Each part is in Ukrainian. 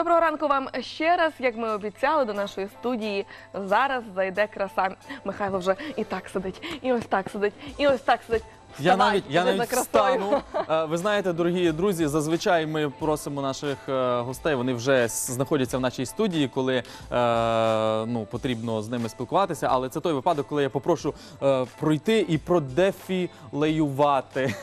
Доброго ранку вам ще раз. Як ми обіцяли, до нашої студії зараз зайде краса. Михайло вже і так сидить, і ось так сидить, і ось так сидить. Я Вставай, навіть я іди за навіть красою. встану. Е, Ви знаєте, дорогі друзі, зазвичай ми просимо наших е, гостей. Вони вже с- знаходяться в нашій студії, коли е, ну потрібно з ними спілкуватися. Але це той випадок, коли я попрошу е, пройти і продефілеювати.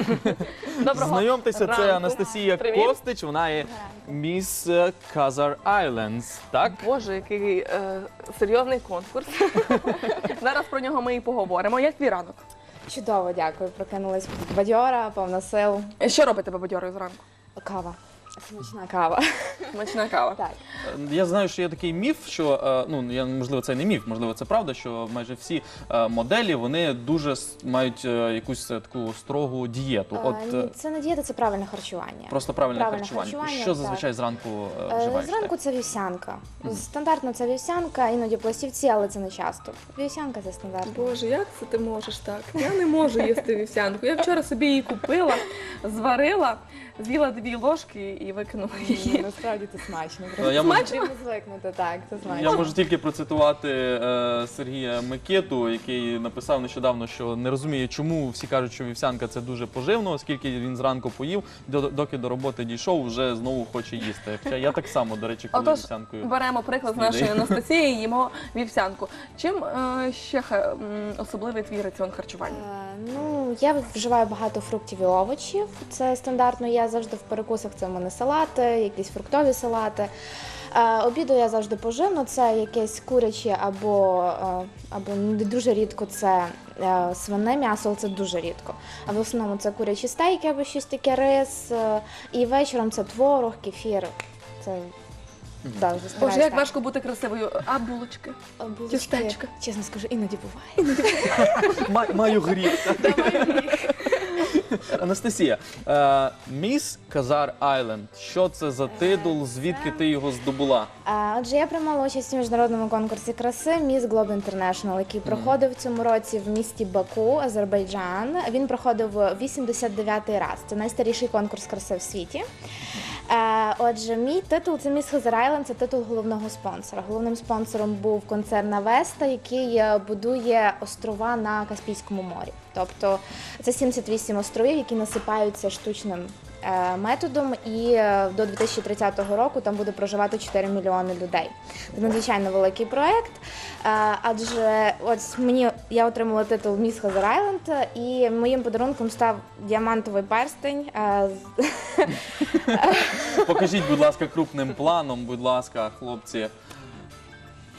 Доброго Знайомтеся, це. Анастасія Привіт. Костич. Вона є міс е, Казар Айлендс. Так Боже, який е, серйозний конкурс. Зараз про нього ми і поговоримо. Як твій ранок? Чудово, дякую. Прокинулась бадьора, повна сил. Що робить тебе бадьорою зранку? Кава. Смачна кава. Смачна кава. Так. Я знаю, що є такий міф, що е, ну я можливо це не міф, можливо, це правда, що майже всі е, моделі вони дуже с- мають е, якусь е, таку строгу дієту. От Е, е, ні, це не дієта, це правильне харчування. просто правильне, правильне харчування. харчування, Що так. зазвичай зранку е, Е, вживаєш? Зранку це вівсянка. Стандартно це вівсянка, іноді пластівці, але це не часто. Вівсянка це стандартно. Боже, як це ти можеш так? Я не можу їсти вівсянку. Я вчора собі її купила, зварила, з'їла дві ложки і викинула її. Насправді це смачно. Е, Я можу, Потрібно звикнути, так, це смачно. я можу тільки процитувати е, Сергія Микету, який написав нещодавно, що не розуміє, чому всі кажуть, що вівсянка це дуже поживно, оскільки він зранку поїв, до- доки до роботи дійшов, вже знову хоче їсти. Хоча я так само, до речі, коли Отож, вівсянкою. беремо приклад з Снідаю. нашої Анастасії, їмо вівсянку. Чим е, ще ха- м, особливий твій раціон харчування? Е, Ну, я вживаю багато фруктів і овочів. Це стандартно. Я завжди в перекусах це в мене салати, якісь фруктові салати. Е, Обідаю я завжди поживно, це якесь куряче або, е, або не дуже рідко це е, свине м'ясо, але це дуже рідко. А в основному це курячі стейки або щось таке рис. І вечором це творог, кефір. Це да, вже Боже, як так. важко бути красивою. А булочки? А булочки, тістечка. Чесно скажу, іноді буває. Ма- Маю гріх. Анастасія, е, міс Казар Айленд. Що це за титул? Звідки ти його здобула? А, Отже, я приймала участь у міжнародному конкурсі краси Міс Глоб Інтернешнл, який проходив в цьому році в місті Баку, Азербайджан. Він проходив 89-й раз. Це найстаріший конкурс краси в світі. Е, Отже, мій титул це міс Island, це титул головного спонсора. Головним спонсором був концерн Авеста, який е, будує острова на Каспійському морі. Тобто це 78 островів, які насипаються штучним методом, і е, до 2030 року там буде проживати 4 мільйони людей. Це надзвичайно великий проект. Е, Адже ось мені я отримала титул Miss Hazar Island, і моїм подарунком став діамантовий перстень. е, Покажіть, будь ласка, крупним планом, будь ласка, хлопці.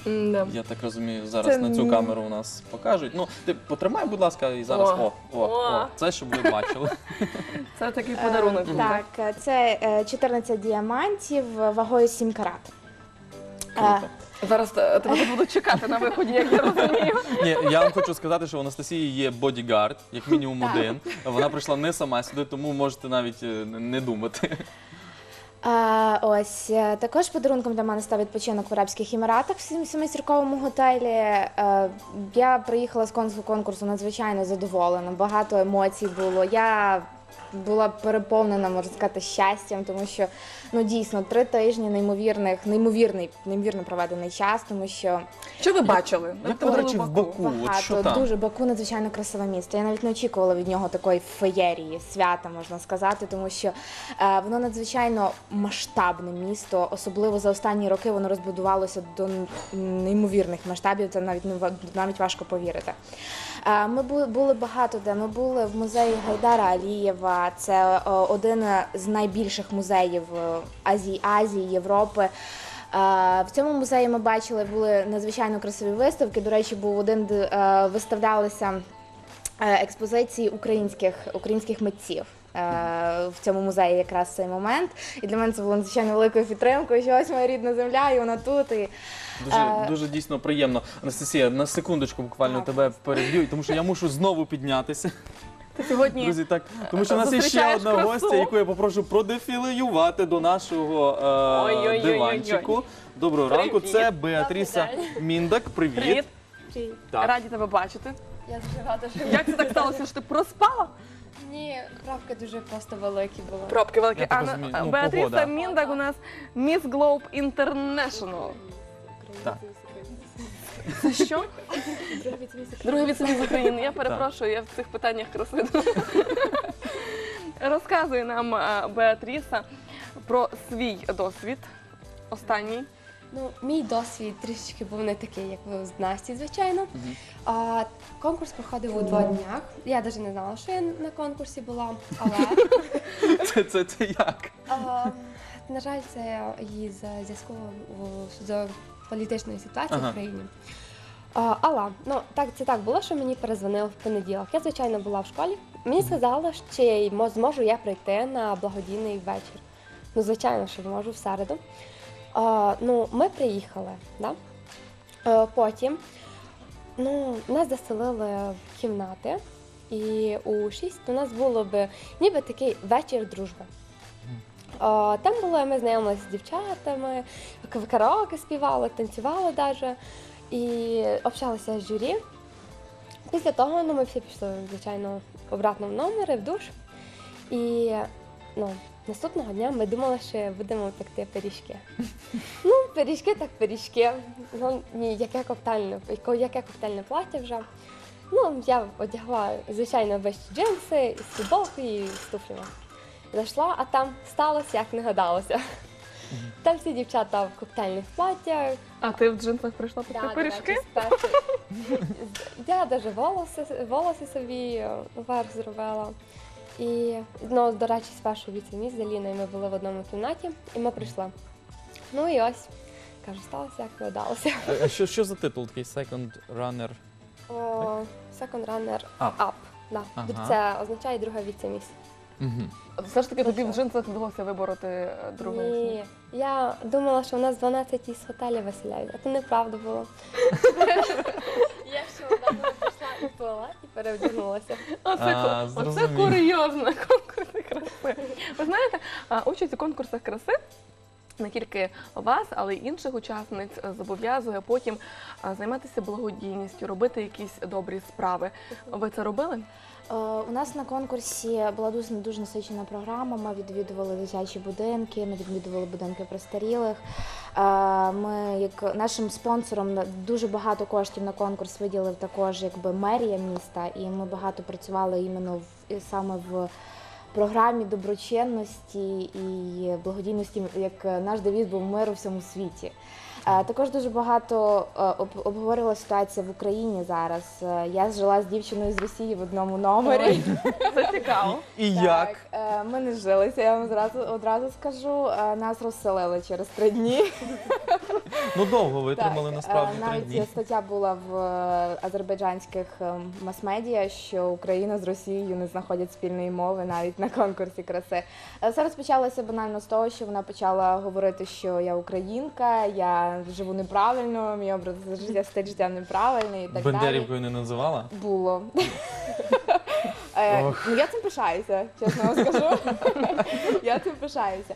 М-да. Я так розумію, зараз Це на цю ні. камеру у нас покажуть. Ну, ти потримай, будь ласка, і зараз. О. О, о, о, О. це щоб ви бачили. Це такий подарунок. Е. Так, е, це е, 14 діамантів вагою 7 карат. Круто. Зараз е, тебе тут будуть чекати на виході, як я розумію. Ні, я вам хочу сказати, що у Анастасії є бодігард, як мінімум Так. один. Вона прийшла не сама сюди, тому можете навіть е, не думати. А, ось е, також подарунком для мене став відпочинок в Арабських Еміратах в сім- семизірковому готелі. Е, Я приїхала з конкурсу конкурсу надзвичайно задоволена. Багато емоцій було. Я була переповнена, можна сказати, щастям, тому що ну дійсно три тижні неймовірних, неймовірний, неймовірно проведений час, тому що Що ви бачили? Як ви, до речі, в Баку? От багато що там? дуже Баку надзвичайно красиве місто. Я навіть не очікувала від нього такої феєрії, свята можна сказати, тому що е, воно надзвичайно масштабне місто. Особливо за останні роки воно розбудувалося до неймовірних масштабів. Це навіть не ва- навіть важко повірити. Е, Ми були, були багато де. Ми були в музеї Гайдара Алієва. Це е, один з найбільших музеїв е, Азії, Азії, Європи. Е, В цьому музеї ми бачили були надзвичайно красиві виставки. До речі, був один, де е, виставлялися е, експозиції українських, українських митців. е, В цьому музеї якраз цей момент, і для мене це було надзвичайно великою підтримкою. Що ось моя рідна земля, і вона тут. І Дуже, Е, дуже дійсно приємно. Анастасія, на секундочку буквально Так. тебе переб'ю, тому що я мушу знову піднятися. Ти сьогодні Друзі, так тому що у нас є ще Зустрічаєш одна красу. гостя, яку я попрошу продефілеювати до нашого е, Ой-ой-ой-ой-ой. диванчику. Доброго ранку. Привіт. Це Беатріса Міндак. привіт. Так. Раді тебе бачити. Я дуже рада, що Як це так сталося, що ти проспала? Ні, правки дуже просто великі були. Пробки великі. Я так розумію, ну, Беатріса погода. Міндак у нас Міс Глоуб Інтернешнл. Так. Це що? Другий віцеміс України. Я перепрошую, я в цих питаннях краси. Розказує нам е, Беатріса про свій досвід. Останній. Ну, мій досвід трішечки був не такий, як ви з Насті, звичайно. А, конкурс проходив у два днях. Я навіть не знала, що я на конкурсі була, але Це, це, це як? а, на жаль, це із зв'язку з політичною ситуацією Ага. в країні. А, але ну так це так було, що мені перезвонили в понеділок. Я звичайно була в школі. Мені сказали, чи мо- зможу я прийти на благодійний вечір. Ну, звичайно, що можу в середу. А, ну, ми приїхали, да? Е, потім ну, нас заселили в кімнати, і у 6 у нас було би ніби такий вечір дружби. А, там було, ми знайомилися з дівчатами, в караоке співали, танцювали навіть і общалися з журі. Після того ну, ми всі пішли, звичайно, обратно в номери, в душ. І ну, наступного дня ми думали, що будемо пекти пиріжки. Ну, пиріжки так пиріжки. Ну, ні, яке коктейльне, яке- коктейльне плаття вже. Ну, я одягла, звичайно, вищі джинси, з футболкою і з туфлями. Зайшла, а там сталося, як не гадалося. Там всі дівчата в коктейльних платтях, А ти в джинсах прийшла Да, до речі, спершу. Я навіть волоси, волоси собі е, вверх зробила. І, ну, до речі, спершу віце-міс з Аліною ми були в одному кімнаті, і ми прийшли. Ну і ось, кажу, сталося, як видалося. А- А що, що за титул такий Second Runner? О, Second runner Up. up. Да. Ага. Це означає друга віце-міс. Угу. Все ж таки тобі в джинсах вдалося вибороти е, другу. Ні, я думала, що у нас 12 із готелів виселяють, а то неправда було. Я ще одна пішла і в туалет і перевдягнулася. Оце, А, ку- оце зрозумів. курйозно конкурси краси. Ви знаєте, а, участь у конкурсах краси не тільки вас, але й інших учасниць зобов'язує потім займатися благодійністю, робити якісь добрі справи. Ви це робили? Е, У нас на конкурсі була дуже дуже насичена програма. Ми відвідували дитячі будинки, ми відвідували будинки престарілих. Е, Ми як нашим спонсором дуже багато коштів на конкурс виділив також якби мерія міста, і ми багато працювали іменно в саме в. Програмі доброчинності і благодійності, як наш девіз був мир у всьому світі. Е, Також дуже багато е, об- обговорила ситуація в Україні зараз. Е, Я жила з дівчиною з Росії в одному номері. Це цікаво. І як? Ми не жилися, я вам зразу одразу скажу. Нас розселили через три дні. Ну довго витримали насправді три навіть стаття була в азербайджанських мас-медіа, що Україна з Росією не знаходять спільної мови навіть на конкурсі краси. Все розпочалося банально з того, що вона почала говорити, що я українка, я живу неправильно, мій образ життя стиль життя неправильний і так далі. Бендерівкою не називала? Було. Е, Ох. ну, я цим пишаюся, чесно вам скажу. я цим пишаюся.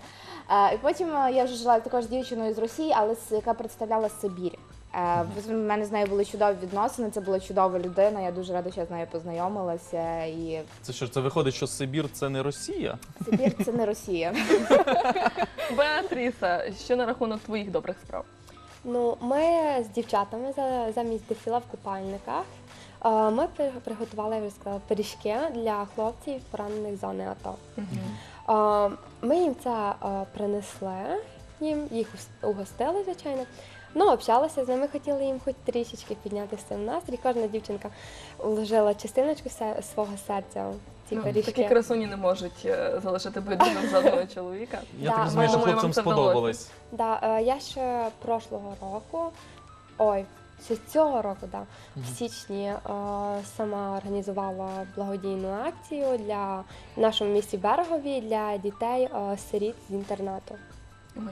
Е, і потім е, я вже жила також з дівчиною з Росії, але з- яка представляла Сибір. Е, в мене з нею були чудові відносини, це була чудова людина. Я дуже рада, що я з нею познайомилася. І Це що, це виходить, що Сибір це не Росія? Сибір це не Росія. Беатріса, що на рахунок твоїх добрих справ? Ну, ми з дівчатами за- замість дефіла в купальниках. е, Ми приготували, я вже сказала, пиріжки для хлопців, поранених зони АТО. Е, Ми їм це е, принесли, їм їх угостили, звичайно. Ну, общалися з ними, хотіли їм хоч трішечки підняти з цим настрій. Кожна дівчинка вложила частиночку свого серця ці Ну, пиріжки. такі красуні не можуть е, залишити байдужим жодного чоловіка. Я Да, так розумію, що хлопцям сподобалось. Да, е, я ще прошлого року, ой, ще цього року, да, в січні е, сама організувала благодійну акцію для в нашому місті Берегові для дітей сиріт з інтернату. Ой,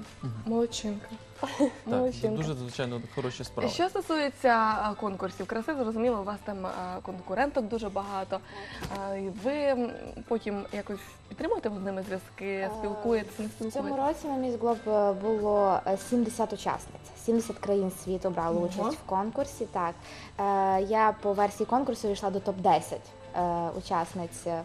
Молодчинка. Так, Молодчинка. дуже звичайно хороші справи. Що стосується конкурсів краси, зрозуміло, у вас там конкуренток дуже багато. І Ви м, потім якось підтримуєте з ними зв'язки, Е, спілкуєтесь, не В цьому спілкуєтесь? році на Міс Глоб е, було е, 70 учасниць. 70 країн світу брали Ого. участь в конкурсі. Так Е, я по версії конкурсу йшла до топ 10 учасниць. Е,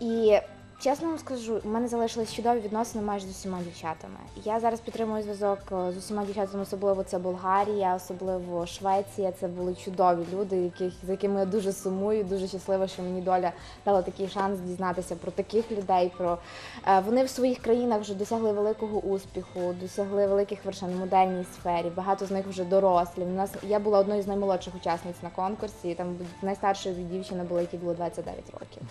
І чесно вам скажу, у мене залишились чудові відносини майже з усіма дівчатами. Я зараз підтримую зв'язок е, з усіма дівчатами, особливо це Болгарія, особливо Швеція. Це були чудові люди, яких за якими я дуже сумую, дуже щаслива, що мені доля дала такий шанс дізнатися про таких людей. Про е, вони в своїх країнах вже досягли великого успіху, досягли великих вершин в модельній сфері. Багато з них вже дорослі. У нас я була одною з наймолодших учасниць на конкурсі. Там найстаршою дівчина була, якій було 29 років.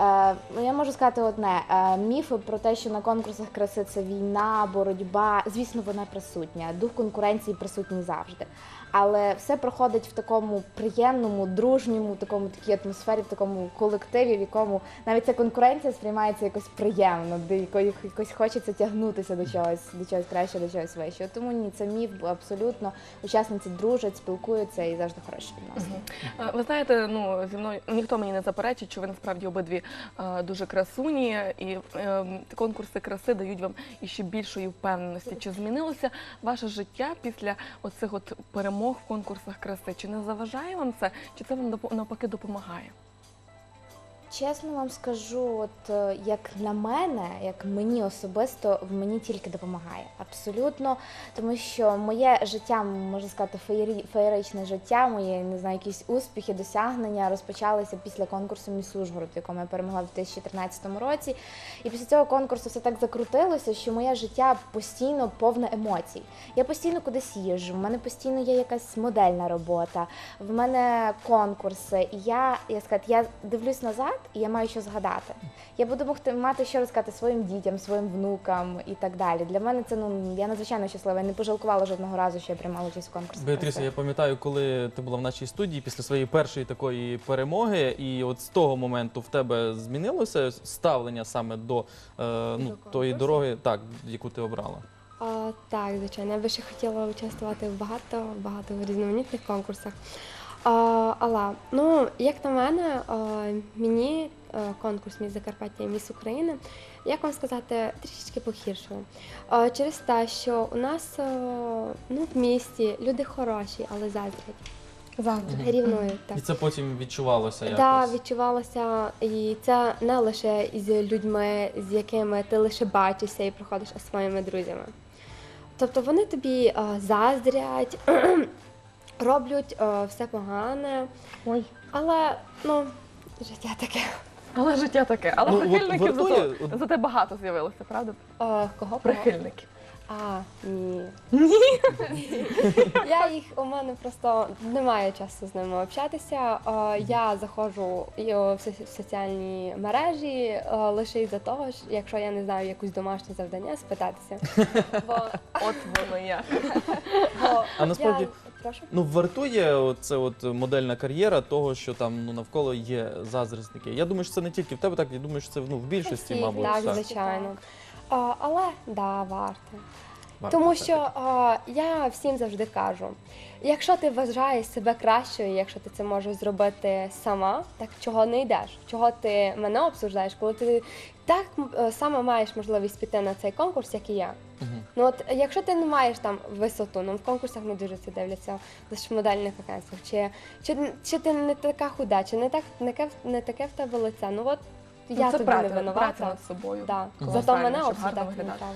Е, ну, я можу сказати одне: е, міфи про те, що на конкурсах краси це війна, боротьба. Звісно, вона присутня. Дух конкуренції присутній завжди. Але все проходить в такому приємному, дружньому, такому такій атмосфері, в такому колективі, в якому навіть ця конкуренція сприймається якось приємно, де якось, якось хочеться тягнутися до чогось, до чогось кращого, до чогось вищого. Тому ні, це міф абсолютно. Учасниці дружать, спілкуються і завжди хороші відносини. Е, Ви знаєте, ну зі мною ніхто мені не заперечить, що ви насправді обидві е, дуже красуні, і е, конкурси краси дають вам іще більшої впевненості. Чи змінилося ваше життя після оцих от перемог в конкурсах краси? Чи не заважає вам це, чи це вам навпаки допомагає? Чесно вам скажу, от е, як на мене, як мені особисто, в мені тільки допомагає. Абсолютно, тому що моє життя, можна сказати, феєрі, феєричне життя, мої не знаю, якісь успіхи, досягнення розпочалися після конкурсу Міс Ужгород, в якому я перемогла в 2013 році. І після цього конкурсу все так закрутилося, що моє життя постійно повне емоцій. Я постійно кудись їжджу, в мене постійно є якась модельна робота, в мене конкурси. І я, я сказати, я дивлюсь назад, і я маю що згадати. Я буду могти мати що розказати своїм дітям, своїм внукам і так далі. Для мене це ну я надзвичайно щаслива. Я не пожалкувала жодного разу, що я приймала участь в конкурсі. Беатріса, я пам'ятаю, коли ти була в нашій студії після своєї першої такої перемоги, і от з того моменту в тебе змінилося ставлення саме до е, ну, тої дороги, так, яку ти обрала. А, так, звичайно, я би ще хотіла участвувати в багато, багато різноманітних конкурсах. А, але, ну, як на мене, мені конкурс Міс Закарпаття і Міс України, як вам сказати, трішечки погіршив. Через те, що у нас ну, в місті люди хороші, але заздрять. Завжди. Рівнують так. І це потім відчувалося якось. Так, відчувалося, і це не лише із людьми, з якими ти лише бачишся і проходиш, а з своїми друзями. Тобто вони тобі е, заздрять, роблять е, все погане, Ой. але ну, життя таке. Але життя таке. Але Ну, от прихильників вартує- зато, от- зате багато з'явилося, правда? Е, кого Прихильників. А, ні. Я їх у мене просто немає часу з ними общатися. Е, Я заходжу і, о, в со- соціальні мережі е, лише із-за того, що якщо я не знаю якусь домашнє завдання, спитатися. Бо, От воно як. бо А насправді- я... прошу. Ну, вартує це от модельна кар'єра того, що там ну, навколо є заздрісники. Я думаю, що це не тільки в тебе, так я думаю, що це ну, в більшості, Всіх, мабуть. так, так. звичайно. А, але да, варто. Варто Тому все-таки. що а, я всім завжди кажу: якщо ти вважаєш себе кращою, якщо ти це можеш зробити сама, так чого не йдеш? Чого ти мене обсуждаєш, коли ти так м, саме маєш можливість піти на цей конкурс, як і я. Мгм. Ну от якщо ти не маєш там висоту, ну в конкурсах не дуже це дивляться в модельних агентствах, чи, чи, чи ти не така худа, чи не так не, ке- не таке в тебе лице. Ну от я Ну, це тобі праця, не праця винувата. над собою. Да. Зато мене щоб гарно не виглядати. треба.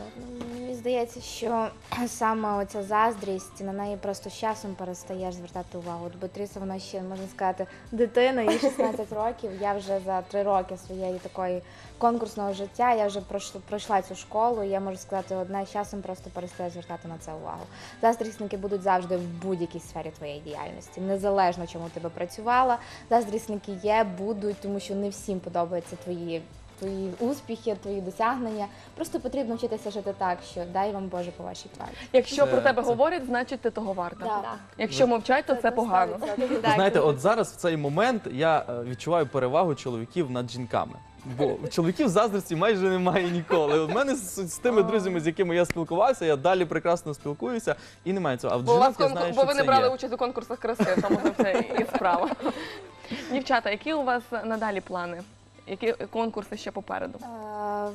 Мені здається, що саме оця заздрість на неї просто з часом перестаєш звертати увагу. От Беатріса, вона ще можна сказати, дитина, їй 16 років. Я вже за три роки своєї такої конкурсного життя. Я вже пройшла, пройшла цю школу. і Я можу сказати, одне з часом просто перестаю звертати на це увагу. Заздрісники будуть завжди в будь-якій сфері твоєї діяльності, незалежно чому ти би працювала. Заздрісники є, будуть, тому що не всім подобаються твої. Твої успіхи, твої досягнення. Просто потрібно вчитися жити так, що дай вам Боже по вашій тварі. Якщо Це- про тебе це- говорять, значить ти того варта. Да. Якщо мовчать, то це погано. Знаєте, от зараз в цей момент я е, відчуваю перевагу чоловіків над жінками. Бо чоловіків заздрості майже немає ніколи. У мене з, з тими друзями, з якими я спілкувався, я далі прекрасно спілкуюся і немає цього. А в Бо, у вас жінок я конкур... знаю, бо що ви не це брали є. участь у конкурсах краси, тому це і справа. Дівчата, які у вас надалі плани? Які конкурси ще попереду? Е,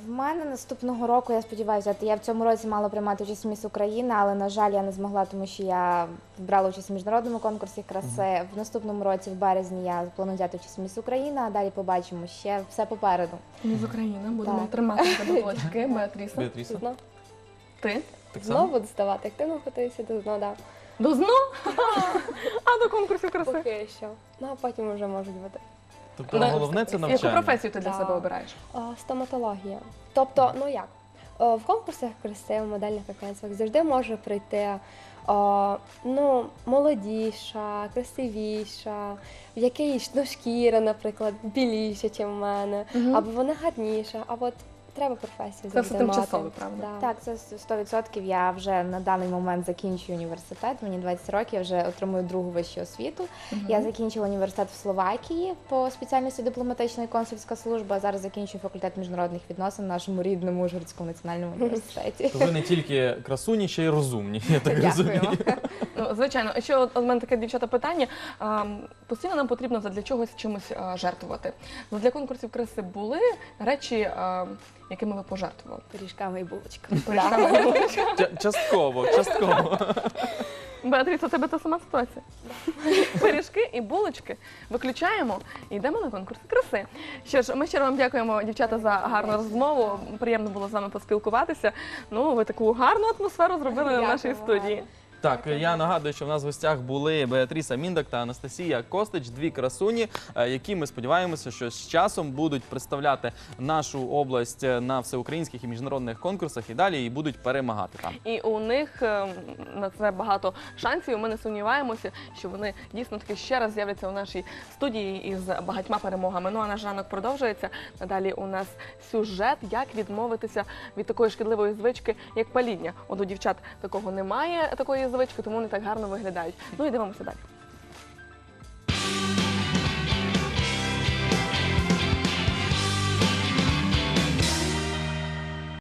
В мене наступного року, я сподіваюся, я в цьому році мала приймати участь в Міс України, але на жаль, я не змогла, тому що я брала участь в міжнародному конкурсі краси. В наступному році, в березні, я планую взяти участь в Міс Україна, а далі побачимо ще все попереду. Ми з України будемо Так. тримати тебе кулачки, Беатріса. Беатріса, Зно. Ти? так Знову само? буду здавати, активно готуюся до зно, да. До зно? А до конкурсів краси? Поки що. Ну, а потім вже можуть бути. Тобто Ну, головне це Яку професію ти для Да. себе обираєш? А, стоматологія. Тобто, ну як? О, В конкурсах краси, в модельних агентствах завжди може прийти о, ну, молодіша, красивіша, в якій ну, шкіра, наприклад, біліша, ніж в мене, або вона гарніша, а от треба професію Це завжди все мати. тимчасове, правда? Так, це 100%. Я вже на даний момент закінчую університет. Мені 20 років, я вже отримую другу вищу освіту. Я закінчила університет в Словакії по спеціальності дипломатична і консульська служба. а Зараз закінчую факультет міжнародних відносин в нашому рідному Ужгородському національному університеті. То ви не тільки красуні, ще й розумні, я так розумію. Ну, звичайно, ще от у мене таке дівчата питання. Постійно нам потрібно для чогось чимось а, жертвувати. Для конкурсів краси були речі, а, якими ви пожертвували? Пиріжками і булочками. Пиріжками і булочками? Частково, частково. Беатріса, у тебе та сама ситуація. Пиріжки і булочки виключаємо і йдемо на конкурси краси. Що ж, ми щиро вам дякуємо, дівчата, за гарну розмову. Приємно було з вами поспілкуватися. Ну, ви таку гарну атмосферу зробили в нашій студії. Так, я нагадую, що в нас в гостях були Беатріса Міндак та Анастасія Костич, дві красуні, е, які ми сподіваємося, що з часом будуть представляти нашу область е, на всеукраїнських і міжнародних конкурсах і далі і будуть перемагати там. І у них е, на це багато шансів. і Ми не сумніваємося, що вони дійсно таки ще раз з'являться у нашій студії із багатьма перемогами. Ну а наш ранок продовжується. Надалі у нас сюжет, як відмовитися від такої шкідливої звички, як паління. От у дівчат такого немає такої звички, тому вони так гарно виглядають. Ну і дивимося далі.